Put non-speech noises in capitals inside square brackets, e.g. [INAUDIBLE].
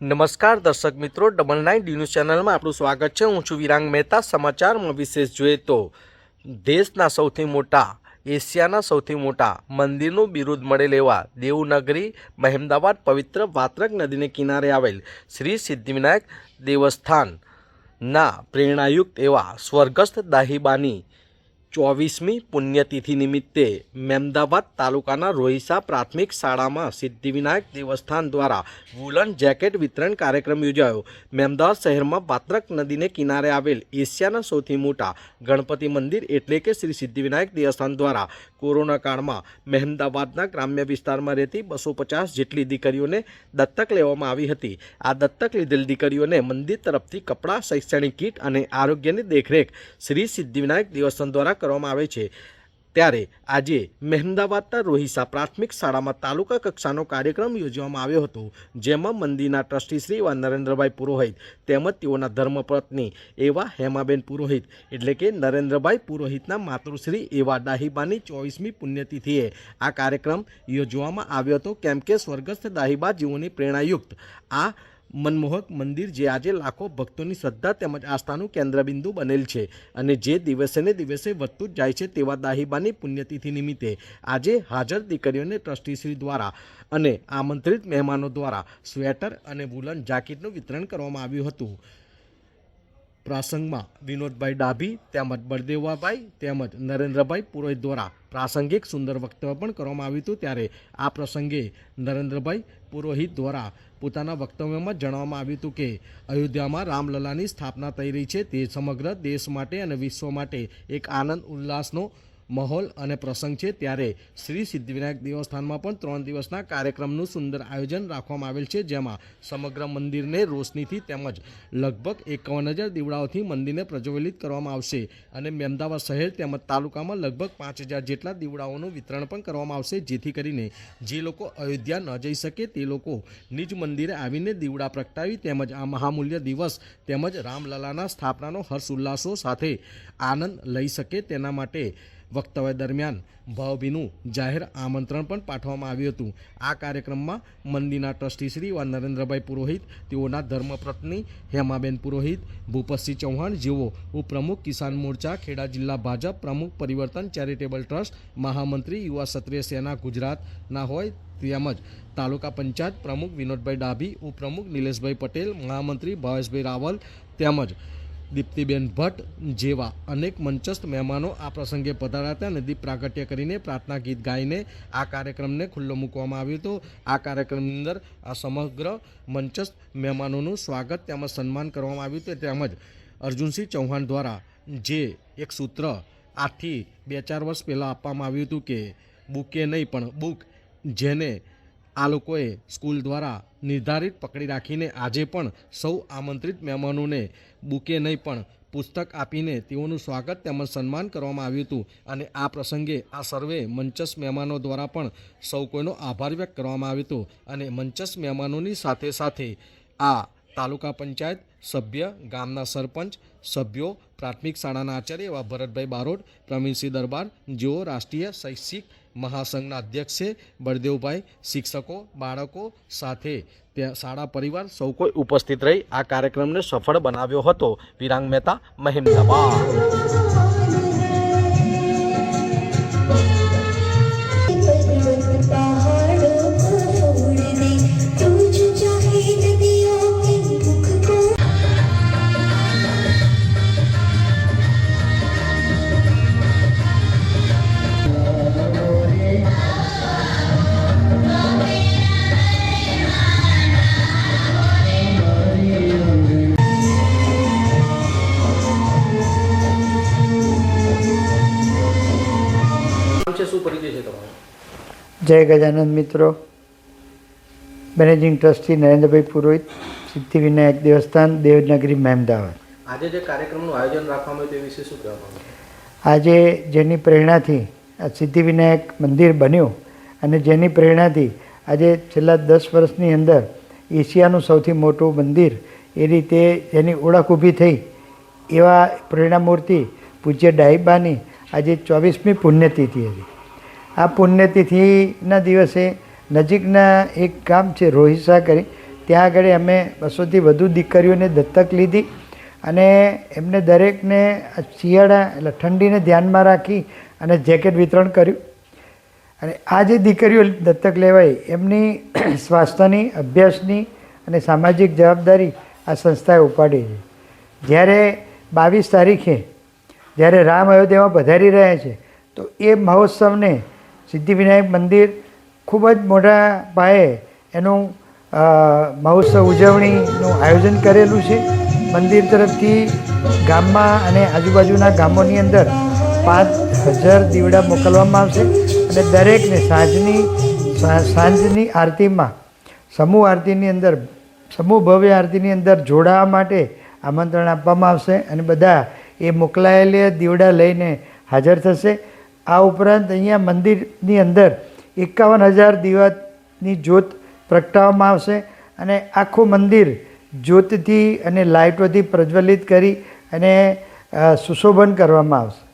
નમસ્કાર દર્શક મિત્રો, ડબલ નાઇન ડી ન્યૂઝ ચેનલમાં આપણું સ્વાગત છે. હું છું વિરાંગ મહેતા, સમાચારમાં વિશેષ જોઈએ તો દેશના સૌથી મોટા, એશિયાના સૌથી મોટા મંદિરનું બિરુદ મળેલ એવા દેવનગરી, મહેમદાવાદ પવિત્ર વાત્રક નદીને કિનારે આવેલ શ્રી સિદ્ધિવિનાયક દેવસ્થાનના પ્રેરણાયુક્ત એવા સ્વર્ગસ્થ દાહીબાની ચોવીસમી પુણ્યતિથિ નિમિત્તે મહેમદાવાદ તાલુકાના રોહિસા પ્રાથમિક શાળામાં સિદ્ધિવિનાયક દેવસ્થાન દ્વારા વુલન જેકેટ વિતરણ કાર્યક્રમ યોજાયો. મહેમદાવાદ શહેરમાં પાત્રક નદીને કિનારે આવેલ એશિયાના સૌથી મોટા ગણપતિ મંદિર એટલે કે શ્રી સિદ્ધિવિનાયક દેવસ્થાન દ્વારા કોરોના કાળમાં મહેમદાવાદના ગ્રામ્ય વિસ્તારમાં રહેતી બસો પચાસ જેટલી દીકરીઓને દત્તક લેવામાં આવી હતી. આ દત્તક લીધેલ દીકરીઓને મંદિર તરફથી કપડાં, શૈક્ષણિક કીટ અને આરોગ્યની દેખરેખ શ્રી સિદ્ધિવિનાયક દેવસ્થાન દ્વારા કરવામાં આવે છે. ત્યારે આજે મહેમદાવાદના રોહિસા પ્રાથમિક શાળામાં તાલુકા કક્ષાનો કાર્યક્રમ યોજવામાં આવ્યો હતો, જેમાં મંદિરના ટ્રસ્ટી શ્રી એવા નરેન્દ્રભાઈ પુરોહિત તેમજ તેઓના ધર્મપત્ની એવા હેમાબેન પુરોહિત, એટલે કે નરેન્દ્રભાઈ પુરોહિતના માતૃશ્રી એવા દાહીબાની ચોવીસમી પુણ્યતિથિએ આ કાર્યક્રમ યોજવામાં આવ્યો હતો. કેમ કે સ્વર્ગસ્થ દાહીબા જીવોની પ્રેરણાયુક્ત આ મનમોહક મંદિર જે આજે લાખો ભક્તોની શ્રદ્ધા તેમજ આસ્થાનું કેન્દ્રબિંદુ બનેલ છે અને જે દિવસે ને દિવસે વધતું જ જાય છે તેવા દાહીબાની પુણ્યતિથિ નિમિત્તે આજે હાજર દીકરીઓને ટ્રસ્ટીશ્રી દ્વારા અને આમંત્રિત મહેમાનો દ્વારા સ્વેટર અને વુલન જાકીટનું વિતરણ કરવામાં આવ્યું હતું. પ્રસંગમાં વિનોદભાઈ ડાભી, તેમજ બળદેવાભાઈ, તેમજ નરેન્દ્રભાઈ પુરોહિત દ્વારા પ્રાસંગિક સુંદર વક્તવ્ય પણ કરવામાં આવ્યું હતું. ત્યારે આ પ્રસંગે નરેન્દ્રભાઈ પુરોહિત દ્વારા પોતાના વક્તવ્યમાં જણાવવામાં આવ્યું હતું કે, અયોધ્યામાં રામલલાની સ્થાપના થઈ રહી છે. તે સમગ્ર દેશ માટે અને વિશ્વ માટે એક આનંદ ઉલ્લાસનો માહોલ અને પ્રસંગ છે ત્યારે શ્રી સિદ્ધિવિનાયક દેવસ્થાનમાં પણ ત્રણ દિવસના કાર્યક્રમનું સુંદર આયોજન રાખવામાં આવેલ છે, જેમાં સમગ્ર મંદિરને રોશનીથી તેમજ લગભગ એકાવન હજાર દીવડાઓથી મંદિરને પ્રજ્વલિત કરવામાં આવશે અને મહેમદાવાદ શહેર તેમજ તાલુકામાં લગભગ પાંચ હજાર જેટલા દીવડાઓનું વિતરણ પણ કરવામાં આવશે, જેથી કરીને જે લોકો અયોધ્યા ન જઈ શકે તે લોકો નિજ મંદિરે આવીને દીવડા પ્રગટાવી તેમજ આ મહામૂલ્ય દિવસ તેમજ રામલલાના સ્થાપનાનો હર્ષ ઉલ્લાસો સાથે આનંદ લઈ શકે તેના માટે વક્તવ્ય દરમિયાન ભાવભીનું જાહેર આમંત્રણ પણ પાઠવવામાં આવ્યું હતું. આ કાર્યક્રમમાં મંદિરના ટ્રસ્ટી શ્રી વા નરેન્દ્રભાઈ પુરોહિત, તેઓના ધર્મપત્ની હેમાબેન પુરોહિત, ભૂપતસિંહ ચૌહાણ જેઓ ઉપપ્રમુખ કિસાન મોરચા, ખેડા જિલ્લા ભાજપ પ્રમુખ પરિવર્તન ચેરિટેબલ ટ્રસ્ટ, મહામંત્રી યુવા ક્ષત્રિય સેના ગુજરાતના હોય તેમજ તાલુકા પંચાયત પ્રમુખ વિનોદભાઈ ડાભી, ઉપપ્રમુખ નિલેશભાઈ પટેલ, મહામંત્રી ભાવેશભાઈ રાવલ તેમજ દીપ્તિબેન ભટ્ટ જેવા અનેક મંચસ્થ મહેમાનો આ પ્રસંગે પધાર્યા હતા અને દીપ પ્રાગટ્ય કરીને પ્રાર્થના ગીત ગાઈને આ કાર્યક્રમને ખુલ્લો મૂકવામાં આવ્યો હતો. આ કાર્યક્રમની અંદર આ સમગ્ર મંચસ્થ મહેમાનોનું સ્વાગત તેમજ સન્માન કરવામાં આવ્યું હતું. તેમજ અર્જુનસિંહ ચૌહાણ દ્વારા જે એક સૂત્ર આજથી બે ચાર વર્ષ પહેલાં આપવામાં આવ્યું હતું કે બુકે નહીં, પણ બુક જેને આ લોકોએ સ્કૂલ દ્વારા નિર્ધારિત પકડી રાખીને આજે પણ સૌ આમંત્રિત મહેમાનોને બુકે નહીં પણ પુસ્તક આપીને તેઓનું સ્વાગત તેમજ સન્માન કરવામાં આવ્યું હતું. અને આ પ્રસંગે આ સર્વે મંચસ મહેમાનો દ્વારા પણ સૌ કોઈનો આભાર વ્યક્ત કરવામાં આવ્યો હતો. અને મંચસ મહેમાનોની સાથે સાથે આ તાલુકા પંચાયત, સભ્ય, ગામના સરપંચ, સભ્યો, પ્રાથમિક શાળાના આચાર્ય એવા ભરતભાઈ બારોટ, પ્રવીણસિંહ દરબાર, જેઓ રાષ્ટ્રીય શૈક્ષિક મહાસંઘના અધ્યક્ષ છે બળદેવભાઈ, શિક્ષકો, બાળકો સાથે ત્યાં શાળા પરિવાર સૌ કોઈ ઉપસ્થિત રહી આ કાર્યક્રમને સફળ બનાવ્યો હતો. વિરાંગ મહેતા, મહેમદાબાદ. છે તમારો જય ગજાનંદ મિત્રો. Managing trustee Narendrabhai Purohit Siddhivinayak Devasthan Devnagari Mehmedabad. આજે જે કાર્યક્રમનું આયોજન રાખવામાં આવ્યું તે વિશે શું કહેવામાં આજે જેની પ્રેરણાથી આ સિદ્ધિવિનાયક મંદિર બન્યું અને જેની પ્રેરણાથી આજે છેલ્લા દસ વર્ષની અંદર એશિયાનું સૌથી મોટું મંદિર એ રીતે જેની ઓળખ ઊભી થઈ એવા પ્રેરણામૂર્તિ પૂજ્ય ડાઈબાની આજે ચોવીસમી પુણ્યતિથિ હતી. આ પુણ્યતિથિના દિવસે નજીકના એક ગામ છે રોહિસા કરી ત્યાં આગળ અમે બસોથી વધુ દીકરીઓને દત્તક લીધી અને એમને દરેકને શિયાળા એટલે ઠંડીને ધ્યાનમાં રાખી અને જેકેટ વિતરણ કર્યું. અને આ જે દીકરીઓ દત્તક લેવાય, એમની [CLEARS THROAT] સ્વાસ્થ્યની, અભ્યાસની અને સામાજિક જવાબદારી આ સંસ્થાએ ઉપાડી છે. જ્યારે બાવીસ તારીખે જ્યારે રામ અયોધ્યામાં પધારી રહ્યા છે, તો એ મહોત્સવને સિદ્ધિવિનાયક મંદિર ખૂબ જ મોટા પાયે એનું મહોત્સવ ઉજવણીનું આયોજન કરેલું છે. મંદિર તરફથી ગામમાં અને આજુબાજુના ગામોની અંદર પાંચ હજાર દીવડા મોકલવામાં આવશે અને દરેકને સાંજની સાંજની આરતીમાં, સમૂહ આરતીની અંદર, સમૂહ ભવ્ય આરતીની અંદર જોડાવા માટે આમંત્રણ આપવામાં આવશે અને બધા એ મોકલાયેલા દીવડા લઈને હાજર થશે. આ ઉપરાંત અહીંયા મંદિરની અંદર એકાવન હજાર દીવાની જ્યોત પ્રગટાવવામાં આવશે અને આખું મંદિર જ્યોતથી અને લાઇટોથી પ્રજ્વલિત કરી અને સુશોભન કરવામાં આવશે.